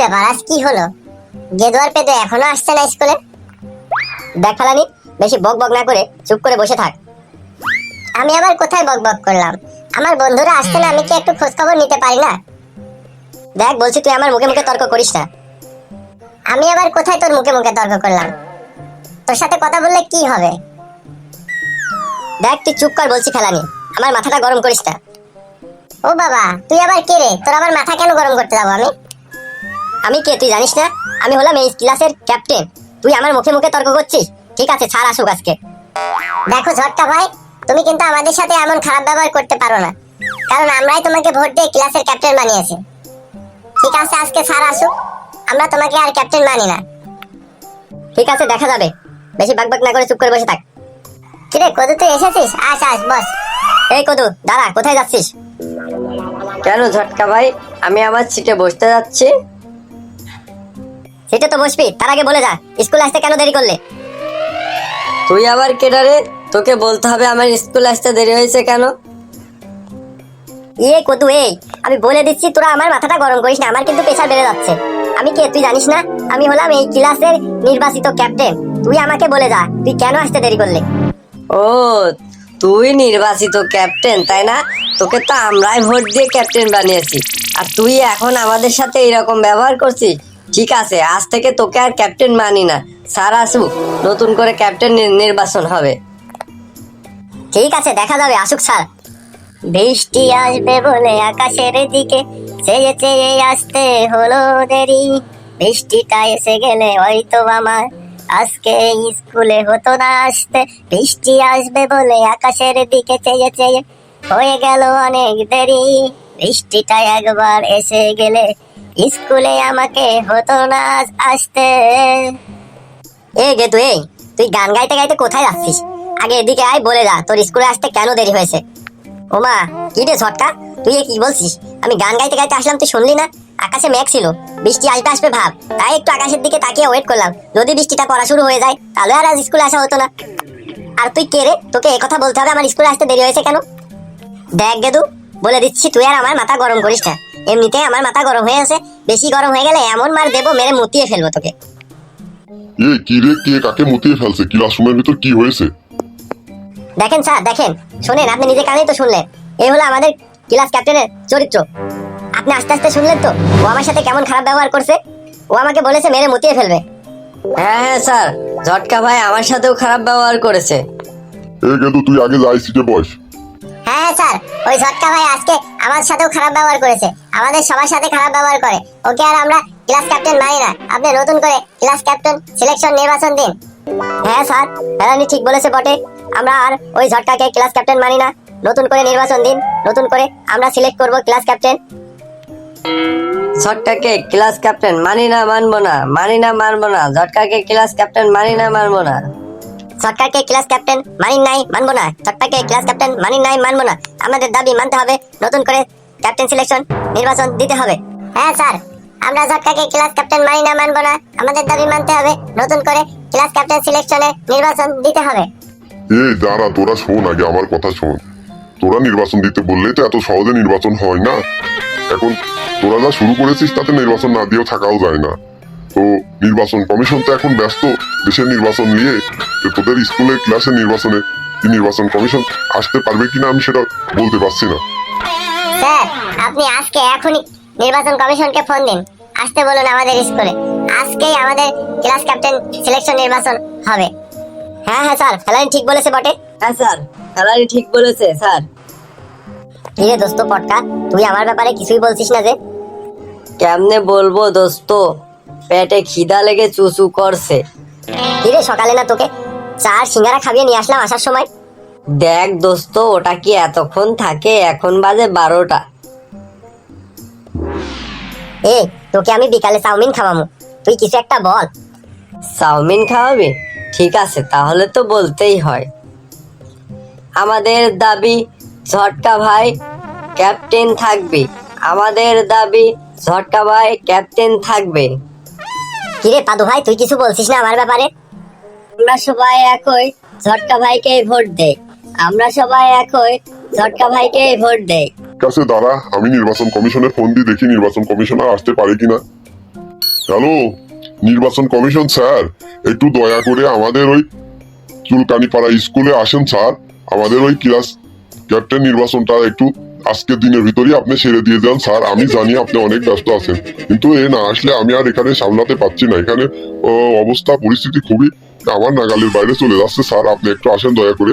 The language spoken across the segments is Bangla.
ব্যাপার? আজ কি হলো? গেদুয়ার এখনও আসছে না স্কুলে? বেশি বক বক না করে চুপ করে বসে থাক। আমি আবার কোথায় বক বক করলাম? আমার বন্ধুরা আসছে না, আমি কি একটু খোঁজ খবর নিতে পারি না? দেখ, বলছি তুই আমার মুখে মুখে তর্ক করিস না। আমি আবার কোথায় তোর মুখে মুখে তর্ক করলাম? তোর সাথে কথা বললে কি হবে? দেখ, তুই চুপ কর বলছি ফেলানি, আমার মাথাটা গরম করিস না। ও বাবা, তুই আবার কে রে? তোর আবার মাথা কেন গরম করতে যাব আমি? আমি কে, তুই জানিস না? আমি হলাম এই ক্লাসের ক্যাপ্টেন। তুই আমার মুখে মুখে তর্ক করছিস? ঠিক আছে, ছাড় আসুক আজকে। দেখো ঝটকা ভাই, তুমি কিন্তু আমাদের সাথে এমন খারাপ ব্যবহার করতে পারো না। কারণ আমরাই তোমাকে ভোট দিয়ে ক্লাসের ক্যাপ্টেন বানিয়েছি। ঠিক আছে, আজকে স্যার আসুক। আমরা তোমাকে আর ক্যাপ্টেন মানি না। ঠিক আছে, দেখা যাবে। বেশি বাক বাক না করে চুপ করে বসে থাক। কিরে কদু, তুই এসেছিস? আস আস বস। এই কদু, দাঁড়া, কোথায় যাচ্ছিস? কেন ঝটকা ভাই? আমি আমার সিটে বসতে যাচ্ছি। সেটা তো বসবি তার আগে বলে যা স্কুলে আসতে কেন দেরি করলে? তুই আবার কেটারে তোকে বলতে হবে আমার স্কুল আসতে দেরি হয়েছে কেন? ইয়ে কদু এই আমি বলে দিচ্ছি তোরা আমার মাথাটা গরম করিস না আমার কিন্তু প্রেশার বেড়ে যাচ্ছে। আমি কে তুই জানিস না? আমি হলাম এই ক্লাসের নির্বাচিত ক্যাপ্টেন তুই আমাকে বলে যা তুই কেন আসতে দেরি করলে? ও তুই নির্বাচিত ক্যাপ্টেন তাই না? তোকে তো আমরাই ভোট দিয়ে ক্যাপ্টেন বানিয়েছি আর তুই এখন আমাদের সাথে এরকম ব্যবহার করছিস? ঠিক আছে, আজ থেকে তোকে আর ক্যাপ্টেন মানি না। স্যার আসুক, নতুন করে ক্যাপ্টেন নির্বাচন হবে। ঠিক আছে, দেখা যাবে, আসুক স্যার। বৃষ্টি আসবে বলে আকাশের দিকে, চেয়ে চেয়ে আসতে হলো দেরি। বৃষ্টিটা এসে গেলে হয়তো আমার আজকে স্কুলে হতো না আসতে। বৃষ্টি আসবে বলে আকাশের দিকে চেয়ে চেয়ে হয়ে গেল অনেক দেরি। বৃষ্টিটা একবার এসে গেলে স্কুলে আমাকে হতো না আসতে। এ গে তুই তুই গান গাইতে গাইতে কোথায় যাচ্ছিস? আগে এদিকে আয়, বলে যা, তোর স্কুলে আসতে কেন দেরি হয়েছে? ওমা কি রে ঝটকা, তুই কি বলছিস? আমি গান গাইতে গাইতে আসলাম, তুই শুনলি না? আকাশে মেঘ ছিল, বৃষ্টি আসবে আসবে ভাব, তাই একটু আকাশের দিকে তাকিয়ে ওয়েট করলাম। যদি বৃষ্টিটা পড়া শুরু হয়ে যায়, তাহলে আর আজ স্কুলে আসা হতো না। আর তুই কে রে? তোকে কথা বলতে হবে, আমার স্কুলে আসতে দেরি হয়েছে কেন? দেখ গেদু, বলে দিচ্ছি, তুই আর আমার মাথা গরম করিস না। এমনিতে আমার মাথা গরম হয়ে আছে বেশি গরম হয়ে গেলে এমন মার দেবো মেরে মুতিয়ে ফেলব তোকে। এ কি রে কে কাকে মুতিয়ে ফেলছে? ক্লাসরুমের ভিতর কি হয়েছে? দেখেন স্যার দেখেন। শোনেন আপনি নিজে কানেই তো শুনলেন। এই হলো আমাদের ক্লাস ক্যাপ্টেনের চরিত্র। আপনি আস্তে আস্তে শুনলেন তো? ও আমার সাথে কেমন খারাপ ব্যবহার করছে? ও আমাকে বলেছে মেরে মুতিয়ে ফেলবে। হ্যাঁ হ্যাঁ স্যার ঝটকা ভাই আমার সাথেও খারাপ ব্যবহার করেছে। এ গেদু তুই আগে যাই সিটে বস। হ্যাঁ স্যার। ওই ঝটকা ভাই আজকে আমার সাথেও খারাপ ব্যবহার করেছে। আমাদের সবার সাথে খারাপ ব্যবহার করে। ওকে আর আমরা ক্লাস ক্যাপ্টেন মানি না। আপনি নতুন করে ক্লাস ক্যাপ্টেন সিলেকশন নির্বাচন দিন। হ্যাঁ স্যার। ফেরানি ঠিক বলেছে বটে। আমরা আর ওই ঝটকাকে ক্লাস ক্যাপ্টেন মানি না। নতুন করে নির্বাচন দিন। নতুন করে আমরা সিলেক্ট করব ক্লাস ক্যাপ্টেন। ঝটকাকে ক্লাস ক্যাপ্টেন মানি না, মানবো না। মানি না, মানবো না। ঝটকাকে ক্লাস ক্যাপ্টেন মানি না, মানবো না। সরকারকে ক্লাস ক্যাপ্টেন মানি নাই মানবো না। সরকারকে ক্লাস ক্যাপ্টেন মানি নাই মানবো না। আমাদের দাবি মানতে হবে, নতুন করে ক্যাপ্টেন সিলেকশন নির্বাচন দিতে হবে। হ্যাঁ স্যার। আমরা ঝটকাকে ক্লাস ক্যাপ্টেন মানি না মানবো না। আমাদের দাবি মানতে হবে, নতুন করে ক্লাস ক্যাপ্টেন সিলেকশনে নির্বাচন দিতে হবে। এই, দাঁড়া, তোরা শোন আগে, আমার কথা শোন। তোরা নির্বাচন দিতে বললেই তো এত সহজে নির্বাচন হয় না। এখন তোরা যা শুরু করেছিস, তাতে নির্বাচন না দিয়েও থাকাও যায় না। তো নির্বাচন কমিশন তো এখন ব্যস্ত। দেশের নির্বাচন নিয়ে তোদের স্কুলের ক্লাসের নির্বাচনে নির্বাচন কমিশন আসতে পারবে কিনা আমি সেটা বলতে পারছি না। স্যার আপনি আজকে এখনই নির্বাচন কমিশনকে ফোন দিন। আসতে বলুন আমাদের স্কুলে। আজকেই আমাদের ক্লাস ক্যাপ্টেন সিলেকশন নির্বাচন হবে। হ্যাঁ হ্যাঁ স্যার ফেলানি ঠিক বলেছে বটে। হ্যাঁ স্যার ঠিক বলেছে স্যার। কিরে দোস্ত পটকা তুই আমার ব্যাপারে কিছুই বলছিস না যে। কেমনে বলব দোস্ত? পেটে খিদা লেগে চুচু করছে। কিরে সকালে না তোকে? চার সিঙ্গারা খাবিয়ে নিয়ে আসলাম আসার সময়? দেখ দোস্ত ওটা কি এতক্ষণ থাকে? এখন বাজে বারোটা। এ তোকে আমি বিকালে চাউমিন খাওয়ামু তুই কিছু একটা বল। চাউমিন খাওয়াবি? ঠিক আছে তাহলে তো বলতেই হয়। আমাদের দাবি ঝটকা ভাই ক্যাপ্টেন থাকবে। আমাদের দাবি ঝটকা ভাই ক্যাপ্টেন থাকবে। কিরে পাদু ভাই তুই কিছু বলছিস না আমার ব্যাপারে? আমরা সবাই একই ঝটকা ভাইকে ভোট দেই। আমরা সবাই একই ঝটকা ভাইকে ভোট দেই। কাছে দাঁড়া আমি নির্বাচন কমিশনের ফোন দিয়ে দেখি নির্বাচন কমিশনার আসতে পারে কিনা। হ্যালো নির্বাচন কমিশন স্যার একটু দয়া করে আমাদের ওই চুলকানিপাড়া স্কুলে আসেন স্যার। আমাদের ওই ক্লাস ক্যাপ্টেন নির্বাচনটা একটু আজকের দিনের ভিতরেই আপনি সেরে দিয়ে যান স্যার। আমি জানি আপনি অনেক ব্যস্ত আছেন। কিন্তু এ না আসলে আমি আর এখানে সামলাতে পারছি না। এখানে ও, অবস্থা পরিস্থিতি খুবই আমার নাগালের বাইরে চলে যাচ্ছে স্যার। আপনি একটু আসেন দয়া করে।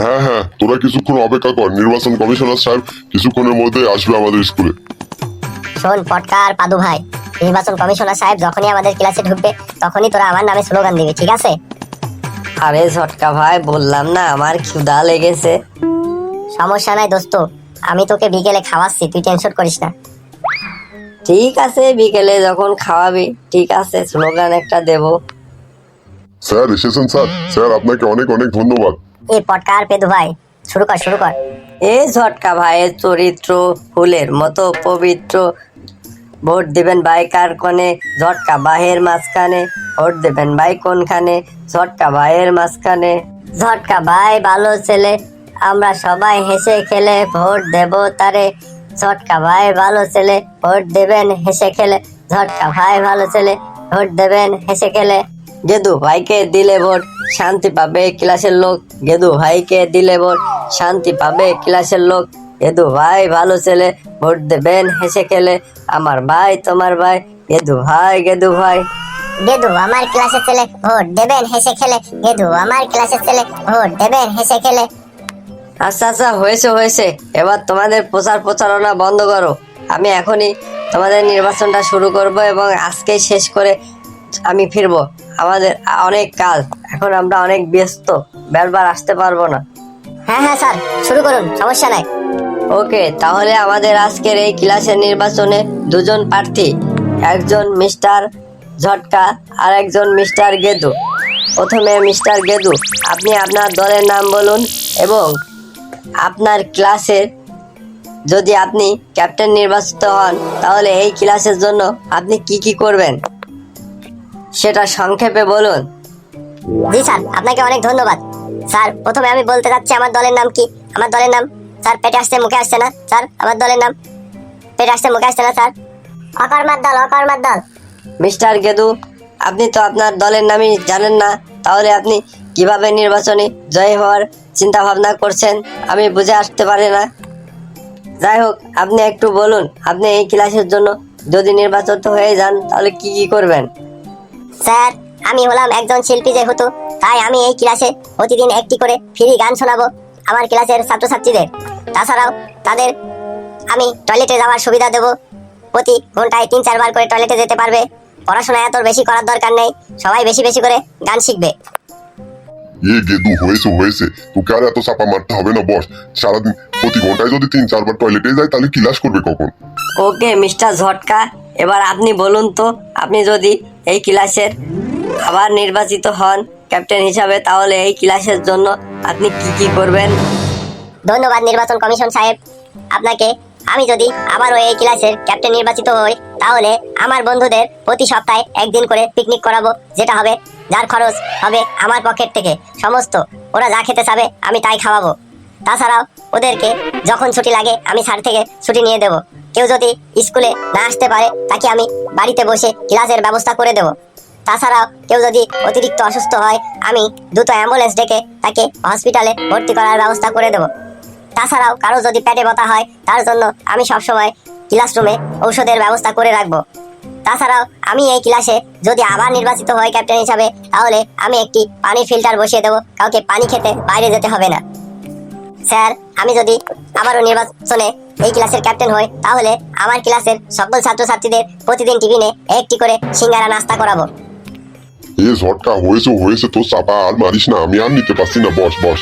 হ্যাঁ হ্যাঁ তোরা কিছুক্ষণ অপেক্ষা কর। নির্বাচন কমিশনার সাহেব কিছুক্ষণের মধ্যে আসবে আমাদের স্কুলে। শোন পটকার পাদু ভাই নির্বাচন কমিশনার সাহেব যখনই আমাদের ক্লাসে ঢুকবে তখনই তোরা আমার নামে স্লোগান দিবি ঠিক আছে? আরে ঝটকা ভাই বললাম না আমার ক্ষুধা লেগেছে। সমস্যা নাই দোস্ত। আমি তোকে বিকেলে খাওয়াচ্ছি তুই টেনশন করিস না। ঠিক আছে বিকেলে যখন খাওয়াবি ঠিক আছে স্লোগান একটা দেব। স্যার এসেছেন স্যার। স্যার আপনাকে অনেক অনেক ধন্যবাদ। এই পটকার পেদু ভাই শুরু কর শুরু কর। এই ঝটকা ভাইয়ের চরিত্র ফুলের মতো পবিত্র। ভোট দিবেন ভাই কার কোণে? ঝটকা ভাইয়ের মাঝখানে। ভোট দেবেন ভাই কোনখানে? ঝটকা ভাইয়ের মাঝখানে। ঝটকা ভাই ভালো ছেলে আমরা সবাই হেসে খেলে ভোট দেব তারে। ঝটকা ভাই ভালো ছেলে ভোট দেবেন হেসে খেলে। ঝটকা ভাই ভালো ছেলে ভোট দেবেন হেসে খেলে। গেদু ভাইকে দিলে ভোট শান্তি পাবে ক্লাসের লোক। গেদু ভাইকে দিলে ভোট শান্তি পাবে ক্লাসের লোক। গেদু ভাই ভালো ছেলে ভোট দেবেন হেসে খেলে। আমার ভাই তোমার ভাই গেদু ভাই গেদু ভাই। গেদু আমার ক্লাসের ছেলে ভোট দেবেন হেসে খেলে। গেদু আমার ক্লাসের ছেলে ভোট দেবেন হেসে খেলে। আচ্ছা আচ্ছা হয়েছে হয়েছে। এবার তোমাদের প্রচার প্রচারণা বন্ধ করো। আমি এখনই তোমাদের নির্বাচনটা শুরু করব এবং আজকেই শেষ করে আমি ফিরবো। আমাদের অনেক কাজ। এখন আমরা অনেক ব্যস্ত। বারবার আসতে পারব না। হ্যাঁ হ্যাঁ স্যার। শুরু করুন। সমস্যা নাই। ওকে তাহলে আমাদের আজকের এই ক্লাসের নির্বাচনে দুজন প্রার্থী। একজন মিস্টার ঝটকা আর একজন মিস্টার গেদু। প্রথমে মিস্টার গেদু আপনি আপনার দলের নাম বলুন এবং আপনার ক্লাসের যদি আপনি ক্যাপ্টেন নির্বাচিত হন তাহলে এই ক্লাসের জন্য আপনি কি কি করবেন? সেটা সংক্ষেপে বলুন। জি স্যার আপনাকে অনেক ধন্যবাদ। স্যার প্রথমে আমি বলতে চাচ্ছি আমার দলের নাম কি? আমার দলের নাম স্যার পেটে আসছে মুখে আসছে না। স্যার আমার দলের নাম পেটে আসছে মুখে আসছে না স্যার। অকর্মার দল অকর্মার দল। মিস্টার গেদু আপনি তো আপনার দলের নামই জানেন না। তাহলে আপনি কীভাবে নির্বাচনে জয় হওয়ার চিন্তা ভাবনা করছেন, আমি বুঝে আসতে পারি না। যাই হোক, আপনি একটু বলুন, আপনি এই ক্লাসের জন্য যদি নির্বাচন হয়ে যান, তাহলে কি কি করবেন? স্যার, আমি হলাম একজন শিল্পী যেহেতু, তাই আমি এই ক্লাসে প্রতিদিন একটি করে ফ্রি গান শোনাবো আমার ক্লাসের ছাত্রছাত্রীদের। তাছাড়াও তাদের আমি টয়লেটে যাওয়ার সুবিধা দেব। প্রতি ঘন্টায় তিন, চারবার করে টয়লেটে যেতে পারবে। পড়াশোনা এত বেশি করার দরকার নেই, সবাই বেশি বেশি করে গান শিখবে। এ গেদু হয়েছে হয়েছে। তোকে আর এত চাপা মারতে হবে না বস। সারাদিন প্রতি ঘন্টায় যদি তিন চারবার টয়লেটে যায় তাহলে ক্লাস করবে কখন? ওকে মিস্টার ঝটকা এবার আপনি বলুন তো আপনি যদি এই ক্লাসের আবার নির্বাচিত হন ক্যাপ্টেন হিসাবে তাহলে এই ক্লাসের জন্য আপনি কি কি করবেন? ধন্যবাদ নির্বাচন কমিশন সাহেব। আপনাকে আমি যদি আবারও এই ক্লাসের ক্যাপ্টেন নির্বাচিত হই তাহলে আমার বন্ধুদের প্রতি সপ্তাহে একদিন করে পিকনিক করাবো যেটা হবে যার খরচ হবে আমার পকেট থেকে, সমস্ত। ওরা যা খেতে চাবে, আমি তাই খাওয়াবো। তাছাড়াও ওদেরকে যখন ছুটি লাগে, আমি স্যার থেকে ছুটি নিয়ে দেবো। কেউ যদি স্কুলে না আসতে পারে, তাকে আমি বাড়িতে বসে ক্লাসের ব্যবস্থা করে দেবো। তাছাড়াও কেউ যদি অতিরিক্ত অসুস্থ হয়, আমি দ্রুত অ্যাম্বুলেন্স ডেকে তাকে হসপিটালে ভর্তি করার ব্যবস্থা করে দেবো। তাছাড়াও কারও যদি পেটে ব্যথা হয়, তার জন্য আমি সবসময় ক্লাসরুমে ঔষধের ব্যবস্থা করে রাখব। তাছাড়াও আমি এই ক্লাসে যদি আবার নির্বাচিত হই ক্যাপ্টেন হিসাবে তাহলে আমি একটি পানির ফিল্টার বসিয়ে দেবো। কাউকে পানি খেতে বাইরে যেতে হবে না। স্যার আমি যদি আবারও নির্বাচনে এই ক্লাসের ক্যাপ্টেন হই তাহলে আমার ক্লাসের সকল ছাত্রছাত্রীদের প্রতিদিন টিফিনে একটি করে সিঙ্গারা নাস্তা করাবো। এ ঝটকা হয়েছে হয়েছে তোর চাপা আর মারিস না আমি আর নিতে পারছি না বস বস।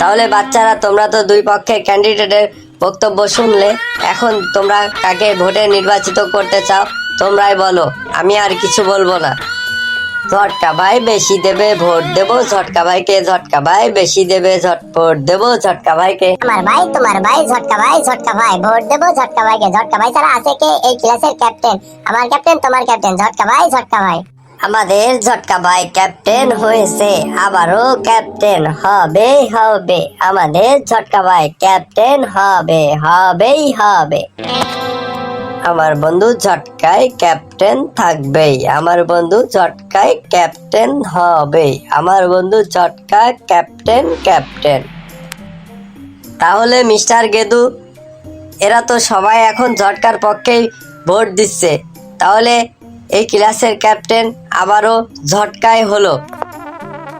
তাহলে বাচ্চারা তোমরা তো দুই পক্ষের ক্যান্ডিডেটের বক্তব্য শুনলে এখন তোমরা কাকে ভোটে নির্বাচিত করতে চাও, তোমরাই বলো। আমি আর কিছু বলব না। ঝটকা ভাই বেশি দেবে ভোট দেবো, ঝটকা ভাইকে ঝটকা ভাই বেশি দেবে ঝট ভোট দেবো, ঝটকা ভাইকে। আমার ভাই, তোমার ভাই, ঝটকা ভাই ঝটকা ভাই, ভোট দেবো, ঝটকা ভাইকে। ঝটকা ভাই ছাড়া আছে কে? এই ক্লাসের ক্যাপ্টেন আমার ক্যাপ্টেন তোমার ক্যাপ্টেন ঝটকা ভাই ঝটকা ভাই। আমাদের ঝটকা ভাই ক্যাপ্টেন হয়েছে। আবারও ক্যাপ্টেন হবে হবে। আমাদের ঝটকা ভাই ক্যাপ্টেন হবে, হবেই হবে। আমার বন্ধু ঝটকায় ক্যাপ্টেন থাকবেই। আমার বন্ধু ঝটকায় ক্যাপ্টেন হবেই। আমার বন্ধু ঝটকা ক্যাপ্টেন ক্যাপ্টেন। তাহলে মিস্টার গেদু, এরা তো সবাই এখন ঝটকার পক্ষেই ভোট দিচ্ছে। তাহলে এই ক্লাসের ক্যাপ্টেন আবারও ঝটকায় হলো।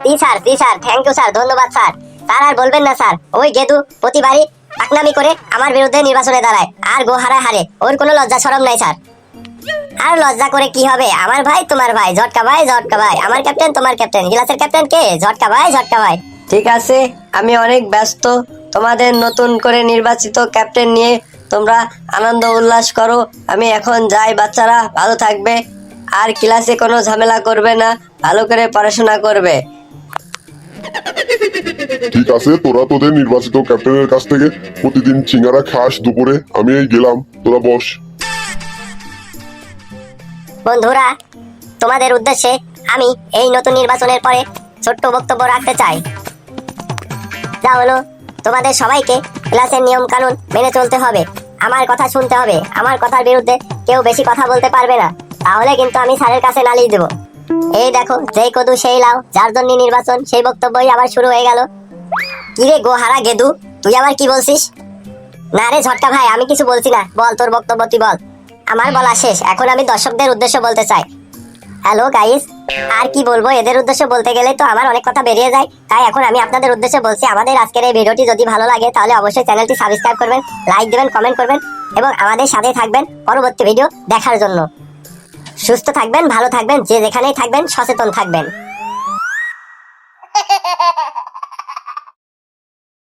জি স্যার জি স্যার থ্যাংক ইউ স্যার ধন্যবাদ স্যার। স্যার আর বলবেন না স্যার ওই গেদু প্রতিবারই পাকনামি করে আমার বিরুদ্ধে নির্বাচনে দাঁড়ায় আর গো হারায় হারে ওর কোনো লজ্জা শরম নাই স্যার। আর লজ্জা করে কি হবে? আমার ভাই তোমার ভাই ঝটকা ভাই ঝটকা ভাই। আমার ক্যাপ্টেন তোমার ক্যাপ্টেন। ক্লাসের ক্যাপ্টেন কে? ঝটকা ভাই ঝটকা ভাই। ঠিক আছে আমি অনেক ব্যস্ত। তোমাদের নতুন করে নির্বাচিত ক্যাপ্টেন নিয়ে তোমরা আনন্দ উল্লাস করো। আমি এখন যাই বাচ্চারা ভালো থাকবে। আর ক্লাসে কোনো ঝামেলা করবে না ভালো করে পড়াশোনা করবে। ঠিক আছে তোরা তোদের নির্বাচিত ক্যাপ্টেনের কাছ থেকে প্রতিদিন চিঙ্গারা খাস দুপুরে আমি এই গেলাম। তোরা বস। বন্ধুরা তোমাদের উদ্দেশ্যে আমি এই নতুন নির্বাচনের পরে ছোট্ট বক্তব্য রাখতে চাই। যা হলো তোমাদের সবাইকে ক্লাসের নিয়ম কানুন মেনে চলতে হবে। আমার কথা শুনতে হবে। আমার কথার বিরুদ্ধে কেউ বেশি কথা বলতে পারবে না। তাহলে কিন্তু আমি স্যারের কাছে নালিশ দেবো। এই দেখো যেই কদু সেই লাও যার জন্য নির্বাচন, সেই বক্তব্যই আবার শুরু হয়ে গেল। কিরে গোহারা গেদু, তুই আবার কি বলছিস? না রে ঝটকা ভাই, আমি কিছু বলছি না। বল, তোর বক্তব্য তুই বল। আমার বলা শেষ, এখন আমি দর্শকদের উদ্দেশ্য বলতে চাই। হ্যালো গাইস আর কি বলব? এদের উদ্দেশ্য বলতে গেলে তো আমার অনেক কথা বেরিয়ে যায়। তাই এখন আমি আপনাদের উদ্দেশ্যে বলছি, আমাদের আজকের এই ভিডিওটি যদি ভালো লাগে, তাহলে অবশ্যই চ্যানেলটি সাবস্ক্রাইব করবেন লাইক দেবেন কমেন্ট করবেন, এবং আমাদের সাথে থাকবেন পরবর্তী ভিডিও দেখার জন্য। সুস্থ থাকবেন ভালো থাকবেন যে যেখানেই থাকবেন সচেতন থাকবেন।